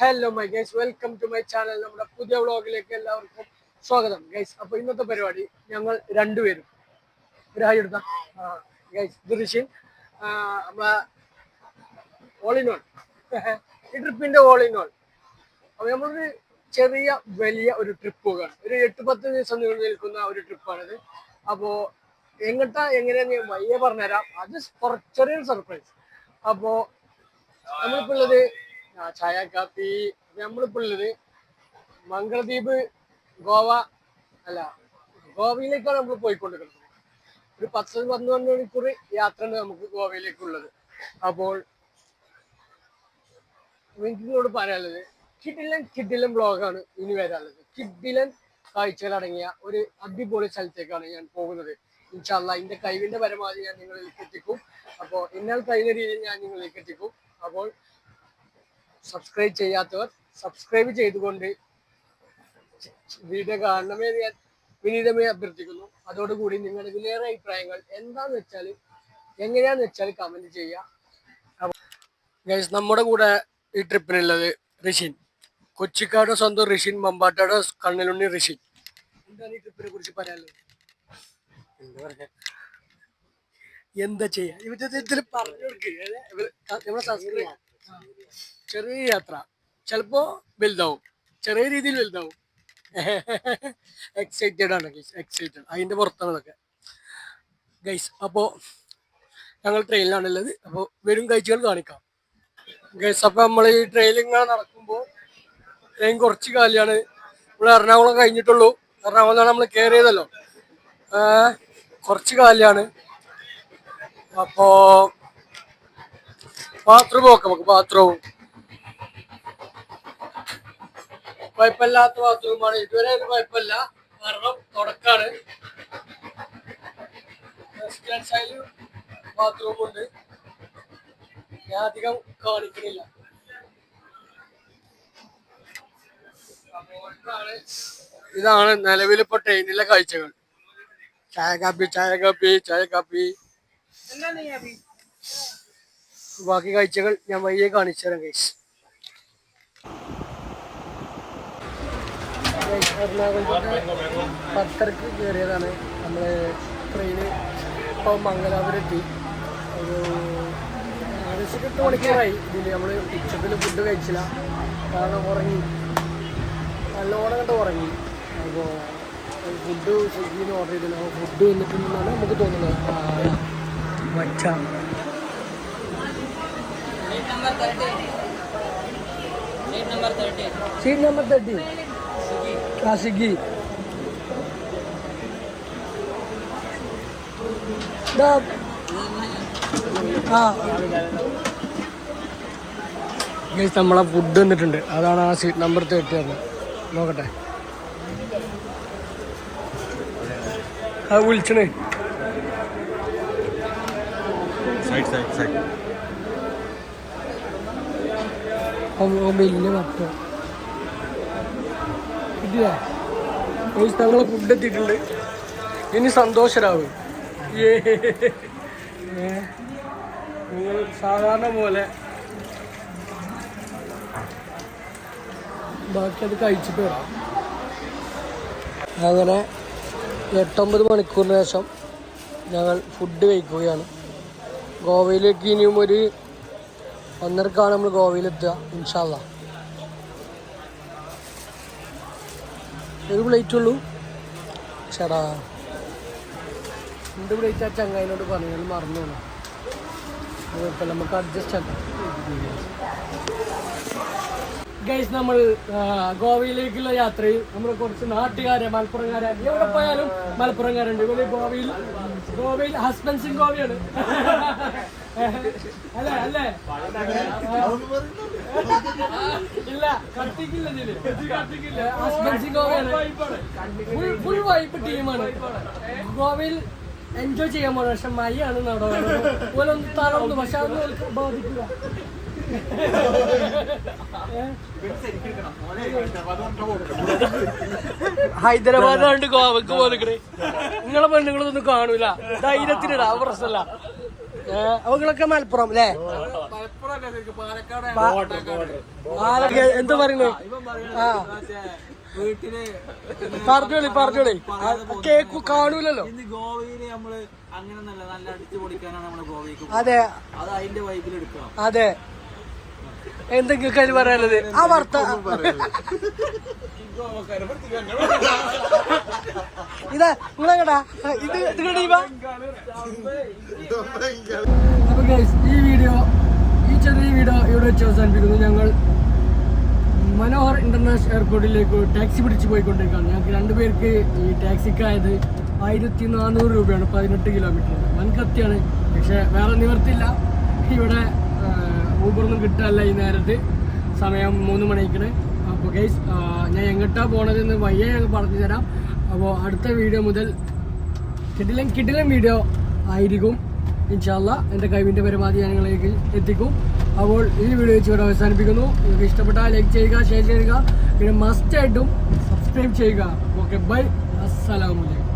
Hello my guys welcome to my channel നമ്മുടെ പുതിയ വ്ളോഗിലേക്ക് എല്ലാവർക്കും സ്വാഗതം. ഗൈസ് അപ്പൊ ഇന്നത്തെ പരിപാടി ഞങ്ങൾ രണ്ടുപേരും. ഒരു ഹായ് എടുത്ത. ഗൈസ് ദുരിശിൻ നമ്മളെ ഓൾ ഇൻ ഓൾ ഈ ട്രിപ്പിന്റെ ഓൾ ഇൻ ഓൾ അപ്പൊ നമ്മളൊരു ചെറിയ വലിയ ഒരു ട്രിപ്പ് പോകാണ് ഒരു എട്ട് പത്ത് ദിവസം നീണ്ടു നിൽക്കുന്ന ഒരു ട്രിപ്പാണിത് അപ്പോ എങ്ങട്ടാ എങ്ങനെയാന്ന് ഞാൻ വയ്യ പറഞ്ഞുതരാം. അത് കുറച്ചൊരു സർപ്രൈസ് അപ്പോ നമ്മളിപ്പോ ഉള്ളത് ചായ കാപ്പി നമ്മളിപ്പോ ഉള്ളത് മംഗളദ്വീപ് ഗോവ അല്ല ഗോവയിലേക്കാണ് നമ്മൾ പോയിക്കൊണ്ടിരിക്കുന്നത്. ഒരു പത്ത് പന്ത്രണ്ട് മണിക്കൂർ യാത്രയാണ് നമുക്ക് ഗോവയിലേക്കുള്ളത്. അപ്പോൾ എനിക്ക് നിങ്ങളോട് പറയാനുള്ളത് കിഡിലൻ കിഡിലൻ ബ്ലോഗാണ് ഇനി വരാനുള്ളത്. കിഡിലൻ കാഴ്ചകളടങ്ങിയ ഒരു അടിപൊളി സ്ഥലത്തേക്കാണ് ഞാൻ പോകുന്നത്. ഇൻഷാല്ല എന്റെ കഴിവിന്റെ പരമാവധി ഞാൻ നിങ്ങളിലേക്ക് എത്തിക്കും. അപ്പോൾ എന്നാൽ കഴിയുന്ന രീതിയിൽ ഞാൻ നിങ്ങളിലേക്ക് എത്തിക്കും. അപ്പോൾ സബ്സ്ക്രൈബ് ചെയ്യാത്തവർ സബ്സ്ക്രൈബ് ചെയ്തുകൊണ്ട് വീഡിയോ കാണണമേ എന്ന് ഞാൻ വിനീതമായി അഭ്യർത്ഥിക്കുന്നു. അതോടുകൂടി നിങ്ങളുടെ വിലയേറെ അഭിപ്രായങ്ങൾ എന്താന്ന് വെച്ചാൽ എങ്ങനെയാന്ന് വെച്ചാൽ കമന്റ് ചെയ്യുക. ഗൈസ് നമ്മുടെ കൂടെ ഈ ട്രിപ്പിനുള്ളത് ഋഷിൻ. കൊച്ചിക്കാട് സ്വന്തം ഋഷിൻ മമ്പാട്ടയുടെ കണ്ണിലുണ്ണി ഋഷിൻ. എന്താണ് ഈ ട്രിപ്പിനെ കുറിച്ച് പറയാനുള്ളത്? എന്താ ചെയ്യാ? ഇവർ പറഞ്ഞു കൊടുക്കുക ചെറിയ യാത്ര. ചിലപ്പോ വലുതാവും. ചെറിയ രീതിയിൽ വലുതാവും. എക്സൈറ്റഡ് ആണ് ഗൈസ് എക്സൈറ്റഡ് അതിന്റെ പുറത്താണതൊക്കെ. ഗൈസ് അപ്പോ ഞങ്ങൾ ട്രെയിനിലാണുള്ളത് അപ്പോൾ വരും കാഴ്ചകൾ കാണിക്കാം. ഗൈസ് അപ്പൊ നമ്മൾ ഈ ട്രെയിനിൽ ഇങ്ങനെ നടക്കുമ്പോൾ ട്രെയിൻ കുറച്ച് കാലിയാണ്. നമ്മൾ എറണാകുളം കഴിഞ്ഞിട്ടുള്ളൂ. എറണാകുളത്താണ് നമ്മൾ കയറിയതല്ലോ കുറച്ച് കാലിയാണ്. അപ്പോ ബാത്റൂം നോക്കാം നമുക്ക് ബാത്റൂം കുഴപ്പമില്ലാത്ത ബാത്റൂമാണ് ഇതുവരെ ഒരു കുഴപ്പമില്ല. കാരണം തുടക്കാണ്. വെസ്റ്റേൺ ബാത്റൂം ഉണ്ട്. ഞാൻ അധികം കാണിക്കുന്നില്ല ഇതാണ് നിലവിലിപ്പോ ട്രെയിനിലെ കാഴ്ചകൾ. ചായ കാപ്പി ചായ കാപ്പി ചായ കാപ്പി. ബാക്കി കാഴ്ചകൾ ഞാൻ വയ്യെ കാണിച്ചു തരാം ഗൈസ് പത്തരക്ക് കയറിയതാണ് നമ്മൾ ട്രെയിന് ഇപ്പോൾ മംഗലാപുരത്തി. ഒരു ഏകദേശം എട്ട് മണിക്കൂറായി. ഇതിൽ നമ്മൾ ഉച്ചത്തിൽ ഫുഡ് കഴിച്ചില്ല. കാരണം ഉറങ്ങി. നല്ലോണം കണ്ട് ഉറങ്ങി. അപ്പോൾ ഫുഡ് സ്വിഗ്ഗിന്ന് ഓർഡർ ചെയ്തില്ല ഫുഡ് വന്നിട്ടുണ്ടെന്നാണ് നമുക്ക് തോന്നുന്നത്. വച്ച സീറ്റ് നമ്പർ തേർട്ടി ആ സ്വിഗ്ഗി ഗൈസ് നമ്മളെ ഫുഡ് വന്നിട്ടുണ്ട് അതാണ് ആ സീറ്റ് നമ്പർ തേർട്ടി പറഞ്ഞത് നോക്കട്ടെ. ആ വിളിച്ചണേ സൈഡ് സൈഡ് side. വലിയ ഇല്ല? ഗൈസ് നമ്മളെ ഫുഡ് എത്തിയിട്ടുണ്ട്. ഇനി സന്തോഷരാവ്. ഏ. നിങ്ങൾ സാധാരണ പോലെ ബാക്കി അത് കഴിച്ചിട്ട് വരാം. അങ്ങനെ എട്ടൊമ്പത് മണിക്കൂറിന് ശേഷം ഞങ്ങൾ ഫുഡ് കഴിക്കുകയാണ്. ഗോവയിലേക്ക് ഇനിയും ഒരു ഒന്നരക്കാണ് നമ്മൾ ഗോവയിലെത്തുക ഇൻഷാല്ല ഒരു പ്ലേറ്റ് ഉള്ളൂ. ചേടാ രണ്ട് പ്ലേറ്റ് ആ ചങ്ങായിനോട് പറഞ്ഞു മറന്നു കുഴപ്പമില്ല നമുക്ക് അഡ്ജസ്റ്റ് ആക്കാം. ഗൈസ് നമ്മൾ ഗോവയിലേക്കുള്ള യാത്രയിൽ നമ്മൾ കുറച്ച് നാട്ടുകാരെ മലപ്പുറംകാരെ എവിടെ പോയാലും മലപ്പുറംകാരുണ്ട്. ഇവിടെ ഗോവയിൽ ഗോവയിൽ ഹസ്ബൻഡ്സിൻ ഗോവയാണ്. അല്ലേ അല്ലേ? ഇല്ല കത്തിക്കില്ല കത്തിക്കില്ല. ഗോവയാണ് ഫുൾ വൈപ്പ് ടീമാണ്. ഗോവയിൽ എൻജോയ് ചെയ്യാൻ പോകണം പക്ഷെ മയാണ് നടന്നത് പോലെ ഒന്ന് തളർന്നു പക്ഷെ അത് ബാധിക്കില്ല ഹൈദരാബാദ് കണ്ട് ഗോവക്ക് പോലെ നിങ്ങളെ പെണ്ണുങ്ങളൊന്നും കാണൂല. ധൈര്യത്തിനിടാ പ്രശ്നമല്ല അവങ്ങളൊക്കെ മലപ്പുറം അല്ലേ പാലക്കാട് എന്താ പറയുന്നത് ആ. പറഞ്ഞോളി പറഞ്ഞോളി. കേക്ക് കാണൂലല്ലോ. ഗോവയിൽ നമ്മൾ അങ്ങനെ നല്ല നല്ല അടിച്ചു പൊളിക്കാനാണ് നമ്മൾ ഗോവയ്ക്ക് അതെ. അത് അതിന്റെ വൈബിൽ എടുക്കണം. അതെ. എന്തെങ്കിലും കാര്യം പറയാനുള്ളത്? ആ വാർത്ത ഇതാ നിങ്ങളെങ്ങടാ? ഇത് അപ്പൊ guys, ഈ വീഡിയോ ഈ ചെറിയ വീഡിയോ ഇവിടെ വെച്ച് അവസാനിപ്പിക്കുന്നു. ഞങ്ങൾ മനോഹർ ഇന്റർനാഷണൽ എയർപോർട്ടിലേക്ക് ടാക്സി പിടിച്ച് പോയിക്കൊണ്ടിരിക്കുകയാണ്. ഞങ്ങൾക്ക് രണ്ടുപേർക്ക് ഈ ടാക്സിക്കായത് ആയിരത്തി നാനൂറ് രൂപയാണ് പതിനെട്ട് കിലോമീറ്റർ വൻ കത്തിയാണ് പക്ഷെ വേറെ നിവർത്തില്ല ഇവിടെ ഊബറൊന്നും കിട്ടാല്ല ഈ നേരത്ത്. സമയം മൂന്ന് മണിക്കണ്. അപ്പോൾ ഗൈസ് ഞാൻ എങ്ങോട്ടാ പോണതെന്ന് വയ്യ ഞങ്ങൾ പറഞ്ഞു തരാം അപ്പോൾ അടുത്ത വീഡിയോ മുതൽ കിടിലം കിടിലം വീഡിയോ ആയിരിക്കും. ഇൻഷാല്ല എന്റെ കഴിവിന്റെ പരമാവധി ഞാൻ നിങ്ങളിലേക്ക് എത്തിക്കും. അപ്പോൾ ഈ വീഡിയോ വെച്ച് ഇവിടെ അവസാനിപ്പിക്കുന്നു. നിങ്ങൾക്ക് ഇഷ്ടപ്പെട്ടാൽ ലൈക്ക് ചെയ്യുക ഷെയർ ചെയ്യുക. പിന്നെ മസ്റ്റായിട്ടും സബ്സ്ക്രൈബ് ചെയ്യുക. ഓക്കെ ബൈ അസ്സലാമലൈക്കും